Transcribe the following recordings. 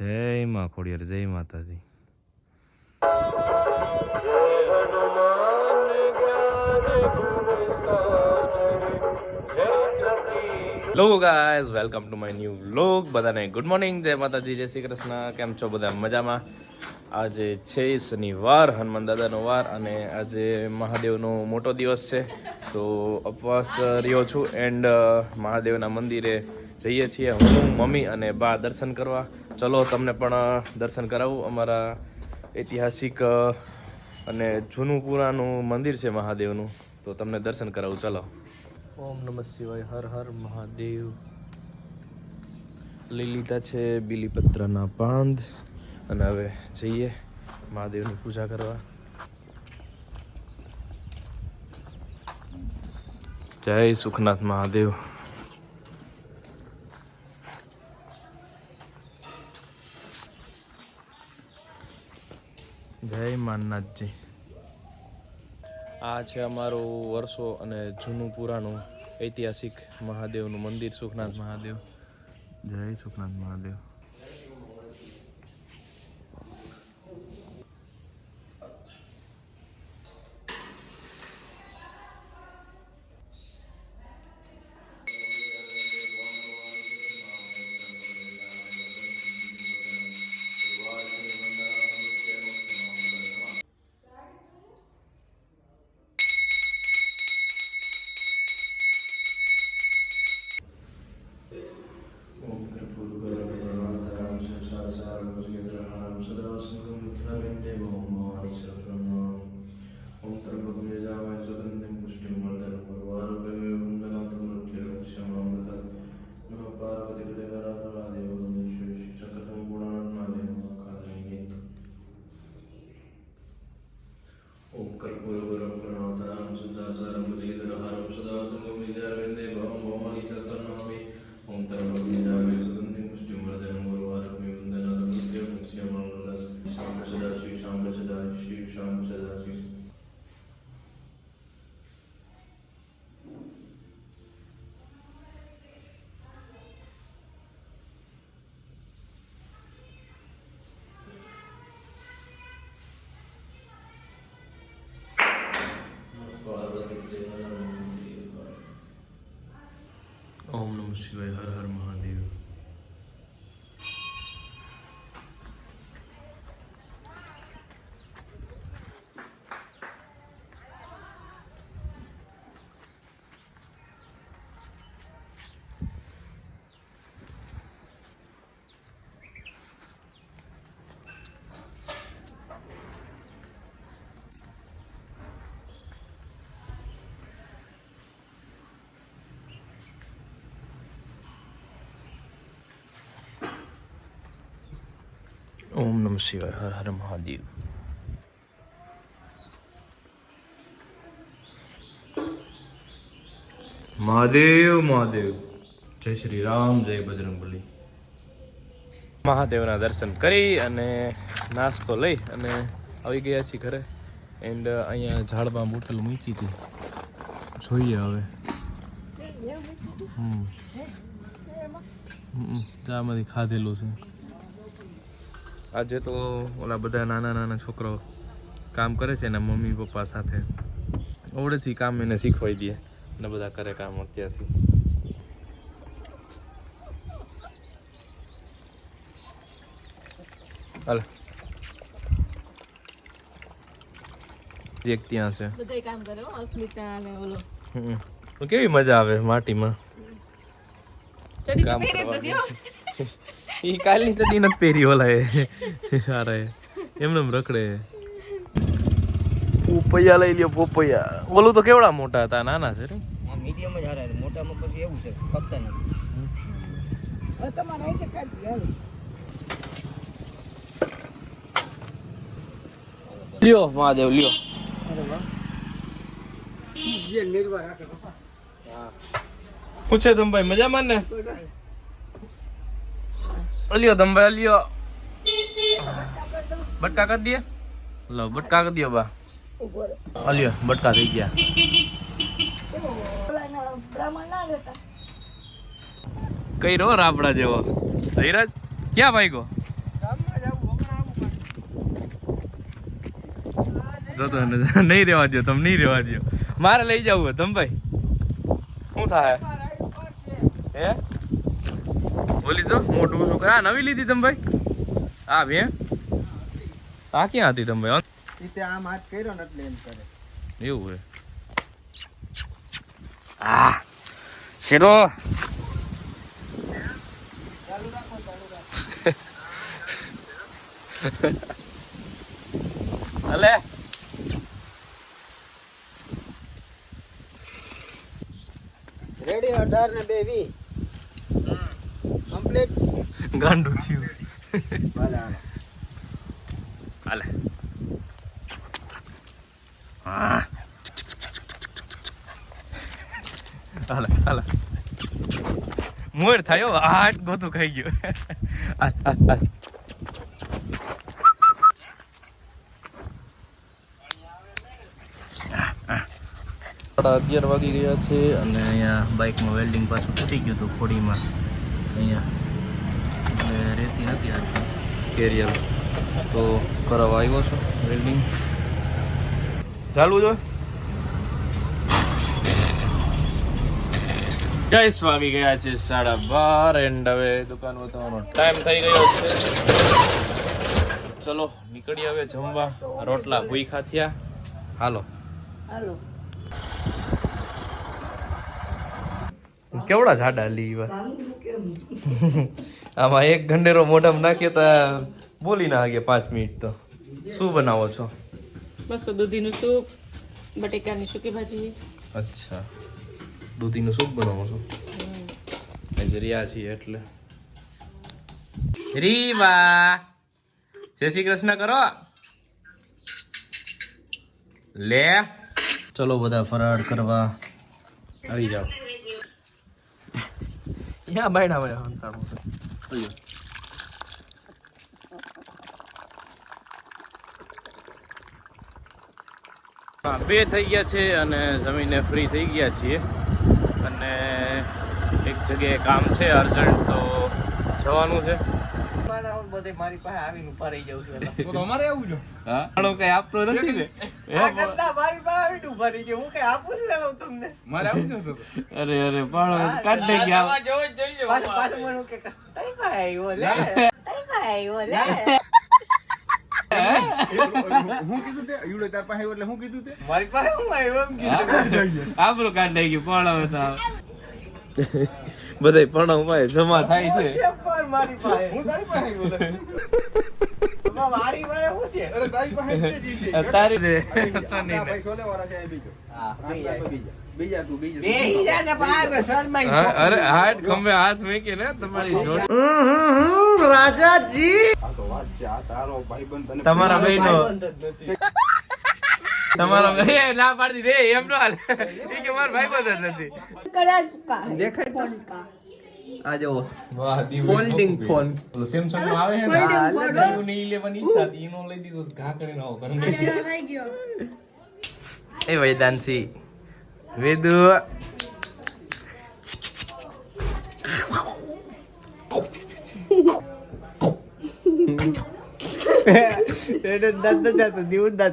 જય માં ખોડિયાર, જય માતાજી. Hello guys welcome to my new vlog બધાને ગુડ મોર્નિંગ જય માતાજી, જય શ્રી કૃષ્ણ. કેમ છો બધા? મજામાં? આજે છે શનિવાર, હનુમાન દાદાનો વાર અને આજે મહાદેવનો મોટો દિવસ છે. તો ઉપવાસ રહ્યો છું એન્ડ મહાદેવના મંદિરે જઈએ છીએ હું, મમ્મી અને બા દર્શન કરવા. ચલો, તમને પણ દર્શન કરાવું. અમારા ઐતિહાસિક અને જૂનું પુરાનું મંદિર છે મહાદેવનું. તો તમને દર્શન કરાવું. ચલો. ઓમ નમઃ શિવાય. હર હર મહાદેવ. લઈ લીધા છે બીલીપત્રના પાંદ. અને હવે જઈએ મહાદેવની પૂજા કરવા. જય સુખનાથ મહાદેવ. જય માનનાથજી. આ છે અમારું વર્ષો અને જૂનું પુરાણું ઐતિહાસિક મહાદેવનું મંદિર સુખનાથ મહાદેવ. જય સુખનાથ મહાદેવ. ઓમ નમઃ શિવાય હર હર મહાદેવ. ઓમ નમ શિવાય હર હર મહાદેવ મહાદેવ મહાદેવ જય શ્રી રામ જય બજરંગબલી મહાદેવના દર્શન કરી અને નાસ્તો લઈ અને આવી ગયા છીએ ઘરે. એન્ડ અહીંયા ઝાડમાં બોટલ મૂકી હતી. જોઈએ હવે. હમ. હમ. ચામાંથી ખાધેલું છે. આજે તો ઓલા બધા નાના નાના છોકરાઓ કામ કરે છે એના મમ્મી પપ્પા સાથે. ઓળેથી કામ એને શીખવાઈ દે ને બધા કરે કામ અત્યારથી. હાલ. એક ત્યાં છે. બધાય કામ કરે અસ્મિતા અને ઓલો. કેવી મજા આવે માટીમાં? ચડી પહેરે ઈ કાલની ચડી નથી પહેરી ઓલા એ. હારા એ એમને એમ રખડે. પોપૈયા લઈ લ્યો પોપૈયા. ઓલું તો કેવડા મોટા હતા નાના છે રે? મીડિયમ જ હારા મોટામાં પછી એવું છે ફક્ત નથી. લ્યો મહાદેવ લ્યો. પૂછે ધમભાઈ મજામાં ને? અલ્યો તમે ભાઈ બટકા કરી દે લો, બટકા કરી દો બા. અલ્યો, બટકા થઈ ગયા. કઈ રો રાપડા જેવો. ધીરજ, ક્યાં ભાઈ ગો જતો નહીં રહેવા દો તમે નહીં રહેવા દો મારે લઈ જવું તમે ભાઈ. શું થાય? હે? બોલી જો મોટું શું કરે. નવી લીધી તમે ભાઈ? હા બે. આ ક્યાં હતી તમે ભાઈ? આમ હાથ કર્યો ને એટલે એમ કરે. એવું હે આ. શેરો. અલે. રેડી અઢાર ને બે વી કમ્પ્લીટ ગાંડું થયું. ભલે હાલો. હાલે. હાલે મોર થયો આઠ ગોતું ખાઈ ગયો. અગિયાર વાગી ગયા છે અને અહીંયા બાઇકમાં વેલ્ડિંગ પાછું તૂટી ગયું હતું ખોડીમાં. અહીંયા એટલે નથી કેરિયર. તો કરાવવા આવ્યો છો વેલ્ડિંગ ચાલવું જો. ગઈસ વાગી ગયા છે સાડા બાર એન્ડ હવે દુકાન બતાવવાનો ટાઈમ થઈ ગયો છે. ચલો નીકળી હવે જમવા. રોટલા ભૂખા થયા. હાલો. હાલો. કેવડા જાડા લીવા આમાં એક ગંડેરો મોઢામાં નાખીએ તો બોલી ના આગે પાંચ મિનિટ તો. શું બનાવો છો? મસ્ત દૂધીનું સૂપ બટેકાની સૂકી ભાજી. અચ્છા. દૂધીનું સૂપ બનાવો છો? રહ્યા છીએ એટલે. રીવા. જય શ્રી કૃષ્ણ કરો. લે. ચલો બધા ફરાળ કરવા આવી જાઓ. યા બાયડા બાયડા હા બે થઈ ગયા છે અને જમીને ફ્રી થઈ ગયા છીએ અને એક જગ્યાએ કામ છે અર્જન્ટ તો જવાનું છે મારી પાસે આવીને ઊભા રહી જાઉં છું અમારે આવું જો હા પણ કઈ આપતો નથી ને આ કરતા મારી પાસે આવીને ઊભા રહી ગયા હું કઈ આપું છું ને તમને અરે અરે પણ કાઢ દે ગયા પાછું પાછું મને કે તારી પાસે આવ્યો લે તારી પાસે આવ્યો લે મારી પાસે હું આવ્યો એમ કીધું. આપણું કાઢ દઈ પણ હવે તો બધાય પ્રણવ ભાઈ જમા થાય છે. છે પણ મારી પાસે. હું તારી પાસે મારી છે? તારી જા શરમાઈ હા, અરે હાથ ખંભે હાથ મૂકી ને તમારી જોડ. તમારા બહેનો તમારો ભાઈ એ ના પાડી દે એમ નો હાલે. ઈ કે મારો ભાઈ બંધ જ નથી. દેખાય આ જો વાહ ફોલ્ડિંગ ફોન પેલું સેમસંગનું આવે છે ને? હા, જીઓ 11 ઈચ્છા હતી ઈનો લઈ દીધો ઘા કરીને આવો ઘર એ વૈદાંશી વેદુ એને દાંત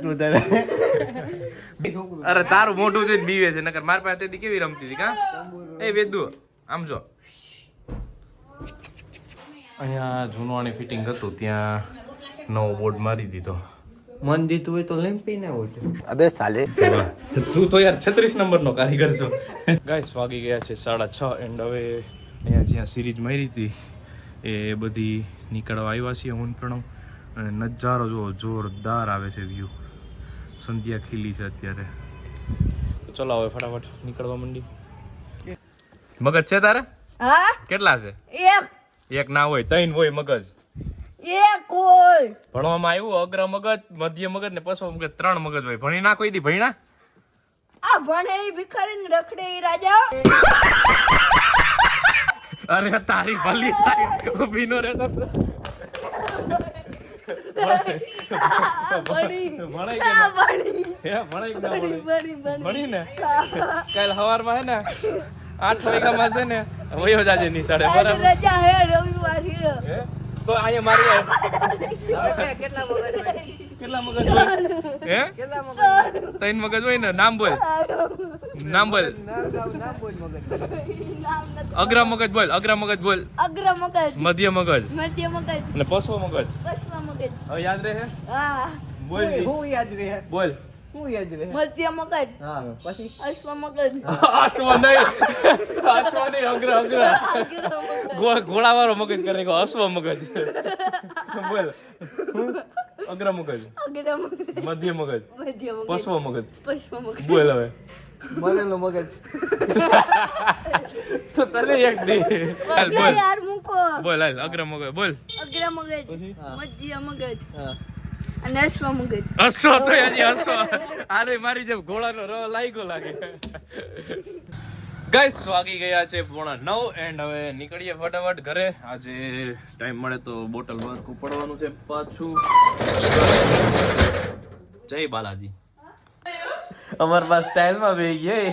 વધારે. અરે તારું મોઢું જોઈને બીવે છે નકર મારી પાસે કેવી રમતી હતી કા? એ વેદુ આમ જો. અહીંયા જૂનવાણી ફિટિંગ હતું ત્યાં નવો બોર્ડ મારી દીધો. મન દીધું હોય તો લેમ્પી ના હોય અબે સાલે. તું તો યાર છત્રીસ નંબર નો કારીગર છો. ગાઈસ વાગી ગયા છે સાડા છ એન્ડ હવે અહીંયા જ્યાં સિરીઝ મારી હતી એ બધી નીકળવા આવ્યા છીએ હું પ્રણવ. અને નજારો જો જોરદાર આવે છે વ્યૂ સંધ્યા ખીલી છે અત્યારે. ચલો હવે ફટાફટ નીકળવા માંડી. મગજ છે તારે? કેટલા છે? એક. એક ના હોય ત્રણ હોય મગજ. હોય ભણવામાં આવ્યું અગ્ર મગજ મધ્ય મગજ ને પશ્વ મગજ ત્રણ મગજ હોય. ભણી ના કોઈ દી ભણ્યા આ ભણે ભિખારી ને રખડે રાજા અરે તારી ભલી થાય. ઊભી નો રે હે, ના આઠ છે ને વયો જાજે નિશાળે રજા હે રવિવાર હે? તો અહીંયા મારી કેટલા મગજ હોય? કેટલા મગજ હોય? હે? ત્રણ મગજ હોય ને? નામ બોલ. નામ બોલ. નામ નામ નામ બોલ મગજ. અગ્ર મગજ બોલ અગ્ર મગજ બોલ. અગ્ર મગજ. મધ્ય મગજ. મધ્ય મગજ. અને પશ્વ મગજ. પશ્વ મગજ. હવે યાદ રહે? હા. બોલ હું યાદ રહે? બોલ. હું યાદ રહે મધ્ય મગજ. હા. પછી અશ્વ મગજ. અશ્વ નહીં. અશ્વ નહીં અગ્ર અગ્ર. ઘોડાવાળો મગજ. કરે અશ્વ મગજ. બોલ. અગ્ર મગજ. અગ્ર મગજ. મધ્ય મગજ. મધ્ય મગજ. પશ્વ મગજ. પશ્વ મગજ. બોલ હવે. મરેલો મગજ. તો તને એક દી. બોલ. યાર મૂકો. બોલ હાલ અગ્ર મગજ. બોલ. અગ્ર મગજ. મધ્ય મગજ. હા. અરે મારી જેમ ઘોડાનો ર લાગ્યો લાગે. ગાઈસ વાગી ગયા છે પોણા નવ એન્ડ હવે નીકળીએ ફટાફટ ઘરે. આજે ટાઈમ મળે તો બોટલ વર્ક ઉપડવાનું છે પાછું. જય બાલાજી. અમાર પાસે સ્ટાઇલમાં બે ગઈ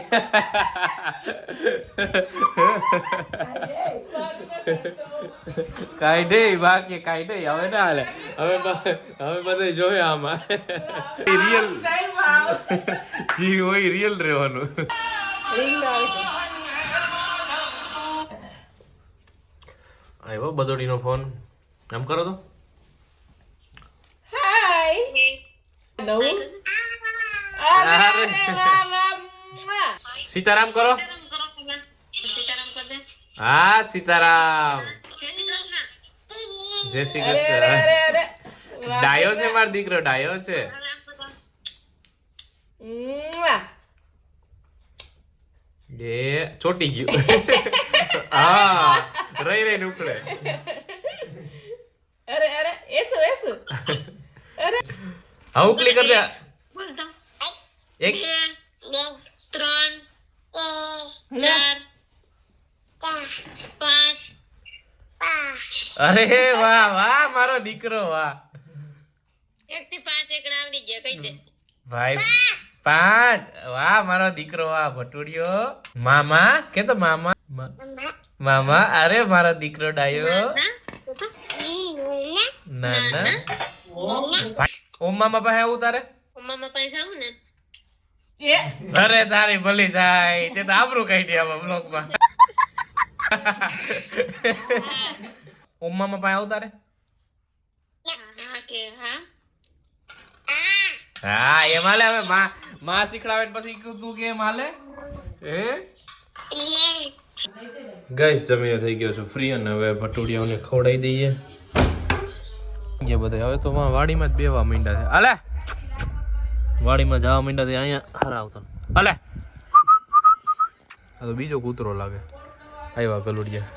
કાઈ નહીં બાકી કાઈ નહીં હવે ના હાલે. હવે હવે બધે જોયે આમાં. રિયલ જી હોય રિયલ રહેવાનું. આવ્યો બદોડીનો ફોન. એમ કરો તો. નવું? અરે. સીતારામ કરો. હા સીતારામ. જય શ્રી કૃષ્ણ. ડાયો છે મારો દીકરો ડાયો છે. એ ચોટી ગયું. હા રહી રહી ઉકળે અરે અરે એસુ એસુ. હા ઉકલી કર દે. એક ત્રણ ચાર પાંચ અરે વાહ વાહ મારો દીકરો વાહ. એક થી પાંચ એકડા આવડી ગયા કઈ દે. ભાઈ પાંચ. વાહ મારો દીકરો વાહ ભટુડિયો. મામા કે તો મામા? મા- મામા. અરે મારો દીકરો ડાયો. ના ના ઓમ મામા પાસે આવું તારે? અરે તારી ભલી થાય. તે તો આબરું કાઢી આવા બ્લોગમાં માં મામા પાસે આવતા રે? હા કે હા હા એમ હાલે હવે. માં માં શીખડાવે પછી તું કે એમ હાલે. હે? ગાઈસ જમીને થઈ ગયો છું ફ્રી અને હવે ભટુડિયાઓને ખવડાવી દઈએ. જે બધા હવે તો માં વાડીમાં જ બેવા માંડ્યા છે. હાલે! વાડીમાં જવા માંડ્યા છે અહીંયા હારા આવતા હાલે. આ તો બીજો કૂતરો લાગે. આવ્યા ગલુડિયા.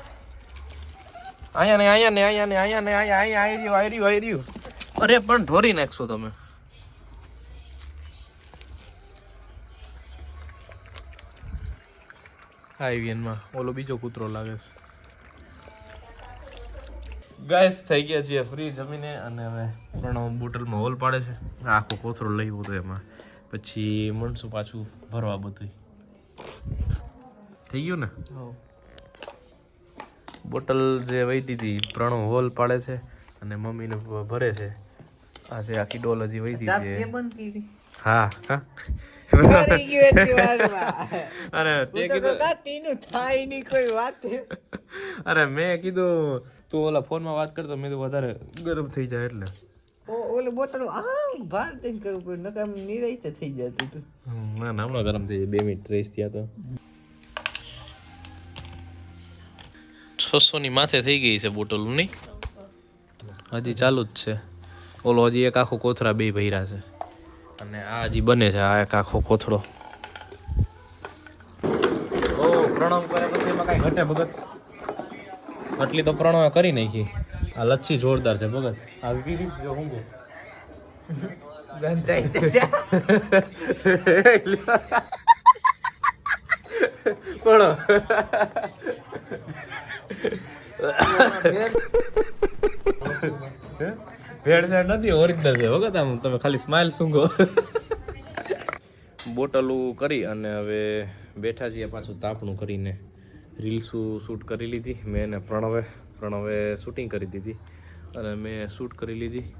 અહીંયા ને અહીંયા ને અહીંયા ને અહીંયા ને અહીંયા અહીંયા આવી રહ્યું આવી રહ્યું આવી રહ્યું. અરે પણ ઢોરી નાખશો તમે. આઈવીએનમાં ઓલો બીજો કૂતરો લાગે છે. ગાઈસ થઈ ગયા છીએ ફ્રી જમીને અને હવે પ્રણવ બોટલમાં હોલ પાડે છે. આખો કોથરો લઈ હતો એમાં. પછી મળશું પાછું ભરવા બધું થઈ ગયું ને? બોટલ જે વહી દીધી પ્રણવ હોલ પાડે છે અને મમ્મીને ભરે છે. આજે આખી ડોલ હજી વહી તાપ દીધી છે. હા હા. અરે તે કીધું અરે મેં કીધું તું ઓલા ફોનમાં વાત કરતો મેં તો વધારે ગરમ થઈ જાય એટલે. ઓલી બોટલ આમ ભાર દઈને કરવું પડે નકામ નિરાયતે થઈ જતું હતું ના ના હમણાં ગરમ થઈ જાય બે મિનિટ રેસ ત્યાં તો. છસો ની માથે થઈ ગઈ છે બોટલ નહીં હજી ચાલુ જ છે. ઓલો હજી એક આખો કોથળા બે ભર્યા છે. અને આ હજી બને છે આ એક આખો કોથળો. ઓ પ્રણવ કરે પછી એમાં કાંઈ ઘટે ભગત? આટલી તો પ્રણવે કરી નાખી. આ લચ્છી જોરદાર છે ભગત. આ કીધી જો હું કહું. ગંધાઈ જશે. નથી ઓરિજિનલ છે વખત આમ તમે ખાલી સ્માઇલ સૂંઘો. બોટલું કરી અને હવે બેઠા છીએ પાછું તાપણું કરીને. રીલ્સું શૂટ કરી લીધી. મેં એને પ્રણવે પ્રણવે શૂટિંગ કરી દીધી. અને મેં શૂટ કરી લીધી.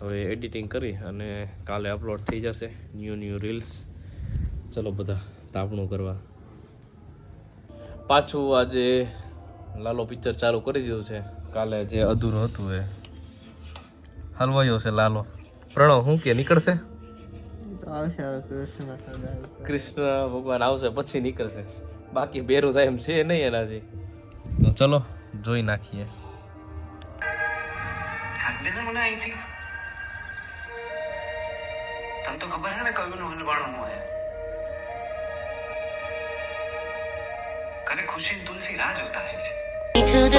હવે એડિટિંગ કરી અને કાલે અપલોડ થઈ જશે ન્યૂ ન્યૂ રીલ્સ. ચલો બધા તાપણું કરવા. પાછું આજે લાલો પિક્ચર ચાલુ કરી દીધું છે. કાલે જે અધૂરું હતું એ હલવાયો છે લાલો. પ્રણવ શું કે નીકળશે? કૃષ્ણ ભગવાન આવશે પછી નીકળશે. બાકી ભેરું થાય એમ છે નહીં એનાથી. તો ચલો જોઈ નાખીએ. તને તો ખબર છે ને કયું હલવાણું હોય? કને ખુશી તુલસી રાહ જોતા રહે છે. To the